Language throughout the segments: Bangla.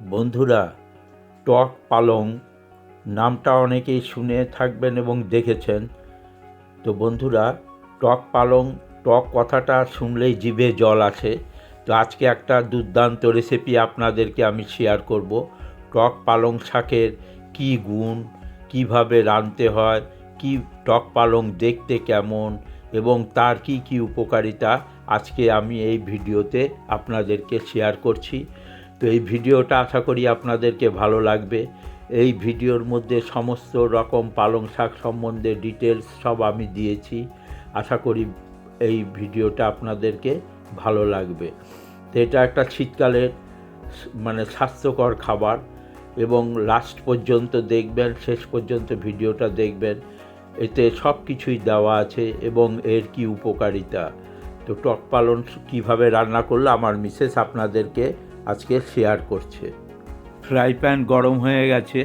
বন্ধুরা, টক পালং নামটা অনেকেই শুনে থাকবেন এবং দেখেছেন। তো বন্ধুরা, টক পালং, টক কথাটা শুনলেই জিভে জল আসে। তো আজকে একটা দুর্দান্ত রেসিপি আপনাদেরকে আমি শেয়ার করব। টক পালং শাকের কী গুণ, কীভাবে রাঁধতে হয়, কি টক পালং দেখতে কেমন এবং তার কি কি উপকারিতা, আজকে আমি এই ভিডিওতে আপনাদেরকে শেয়ার করছি। তো এই ভিডিওটা আশা করি আপনাদেরকে ভালো লাগবে। এই ভিডিওর মধ্যে সমস্ত রকম পালং শাক সম্বন্ধে ডিটেলস সব আমি দিয়েছি। আশা করি এই ভিডিওটা আপনাদেরকে ভালো লাগবে। তো এটা একটা শীতকালের মানে স্বাস্থ্যকর খাবার এবং লাস্ট পর্যন্ত দেখবেন, শেষ পর্যন্ত ভিডিওটা দেখবেন। এতে সব কিছুই দেওয়া আছে এবং এর কি উপকারিতা। তো টক পালন কীভাবে রান্না করলে, আমার মিসেস আপনাদেরকে আজকে শেয়ার করছে। ফ্রাই প্যান গরম হয়ে গেছে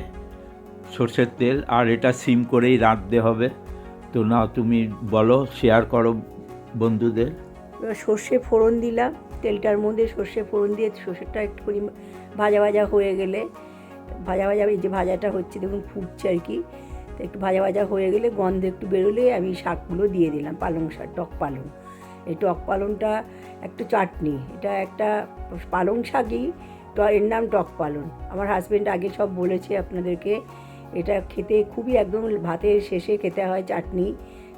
সর্ষের তেল আর এটা সিম করেই রাঁধতে হবে। তো না তুমি বলো শেয়ার করো বন্ধুদের। এবার সর্ষে ফোড়ন দিলাম তেলটার মধ্যে সর্ষে ফোড়ন দিয়ে সর্ষেটা একটুখানি ভাজা ভাজা হয়ে গেলে ভাজা ভাজা এই যে ভাজাটা হচ্ছে দেখুন ফুটছে আর কি। তো একটু ভাজা ভাজা হয়ে গেলে গন্ধ একটু বেরোলে আমি শাকগুলো দিয়ে দিলাম পালং শাক টক পালং। এই টক পালনটা একটা চাটনি, এটা একটা পালং শাকই, তো এর নাম টক পালন। আমার হাজব্যান্ড আগে সব বলেছে আপনাদেরকে, এটা খেতে খুবই একদম ভাতের শেষে খেতে হয় চাটনি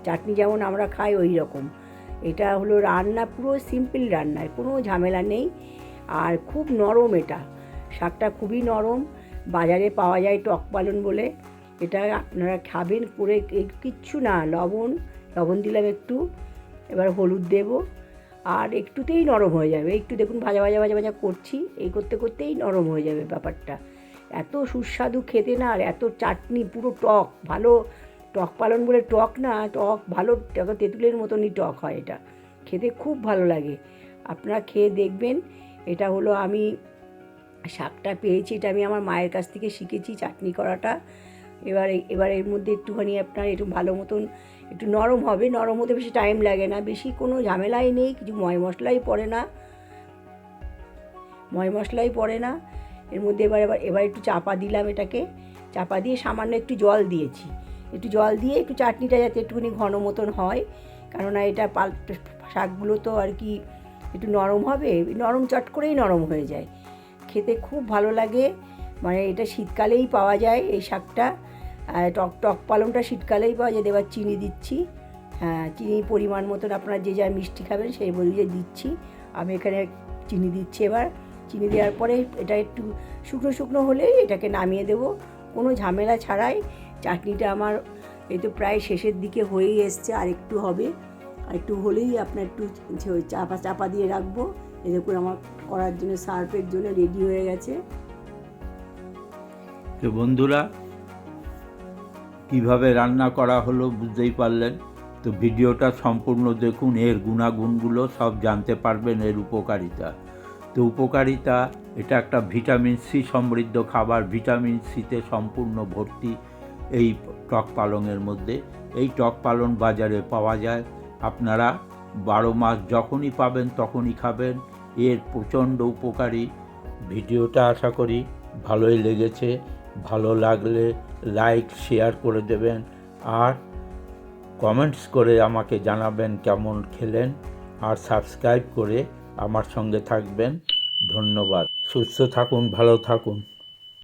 চাটনি যেমন আমরা খাই ওই রকম। এটা হলো রান্না পুরো সিম্পল রান্না কোনো ঝামেলা নেই, আর খুব নরম এটা। শাকটা খুবই নরম, বাজারে পাওয়া যায় টক পালন বলে। এটা আপনারা খাবেন করে কিচ্ছু না, লবণ লবণ দিলাম একটু। এবার হলুদ দেব, আর একটুতেই নরম হয়ে যাবে। একটু দেখুন ভাজা ভাজা ভাজা ভাজা করছি, এই করতে করতেই নরম হয়ে যাবে ব্যাপারটা। এত সুস্বাদু খেতে না, আর এত চাটনি, পুরো টক, ভালো টক পালন বলে টক না, টক ভালো তেঁতুলের মতনই টক হয় এটা। খেতে খুব ভালো লাগে। আপনারা খেয়ে দেখবেন, এটা হলো আমি শাকটা পেয়েছি, এটা আমি আমার মায়ের কাছ থেকে শিখেছি চাটনি করাটা। এবার এবার এর মধ্যে একটুখানি আপনার একটু ভালো মতন একটু নরম হবে। নরম হতে বেশি টাইম লাগে না। বেশি কোনো ঝামেলাই নেই। কিছু ময় মশলাই পড়ে না। ময় মশলাই পড়ে না। এর মধ্যে এবার এবার এবার একটু চাপা দিলাম এটাকে। চাপা দিয়ে সামান্য একটু জল দিয়েছি। একটু জল দিয়ে একটু চাটনিটা যাতে একটুখানি ঘন মতন হয়। কেননা এটা পাল, শাকগুলো তো আর কি একটু নরম হবে। নরম চট করেই নরম হয়ে যায়। খেতে খুব ভালো লাগে। মানে এটা শীতকালেই পাওয়া যায় এই শাকটা। টক টক পালংটা শীতকালেই পাওয়া যায়। এবার চিনি দিচ্ছি। হ্যাঁ চিনি পরিমাণ মতন আপনারা যে যা মিষ্টি খাবেন সেই অনুযায়ী দিচ্ছি। আমি এখানে চিনি দিচ্ছি এবার। চিনি দেওয়ার পরে এটা একটু শুকনো শুকনো হলেই এটাকে নামিয়ে দেব। কোনো ঝামেলা ছাড়াই। চাটনিটা আমার এই তো প্রায় শেষের দিকে হয়েই এসছে। আর একটু হবে। আর একটু হলেই আপনার একটু চাপা চাপা দিয়ে রাখব। এরকম আমার করার জন্য সার্ফের জন্য রেডি হয়ে গেছে। তো বন্ধুরা, কীভাবে রান্না করা হলো বুঝতেই পারলেন? তো ভিডিওটা সম্পূর্ণ দেখুন, এর গুণাগুণগুলো সব জানতে পারবেন এর উপকারিতা। তো উপকারিতা, এটা একটা ভিটামিন সি সমৃদ্ধ খাবার, ভিটামিন সিতে সম্পূর্ণ ভর্তি এই টক পালংয়ের মধ্যে। এই টক পালং বাজারে পাওয়া যায়। আপনারা বারো মাস যখনই পাবেন তখনই খাবেন। এর প্রচণ্ড উপকারী। ভিডিওটা আশা করি ভালোই লেগেছে। ভালো লাগলে লাইক শেয়ার করে দেবেন আর কমেন্টস করে আমাকে জানাবেন কেমন খেলেন আর সাবস্ক্রাইব করে আমার সঙ্গে থাকবেন। ধন্যবাদ। সুস্থ থাকুন, ভালো থাকুন।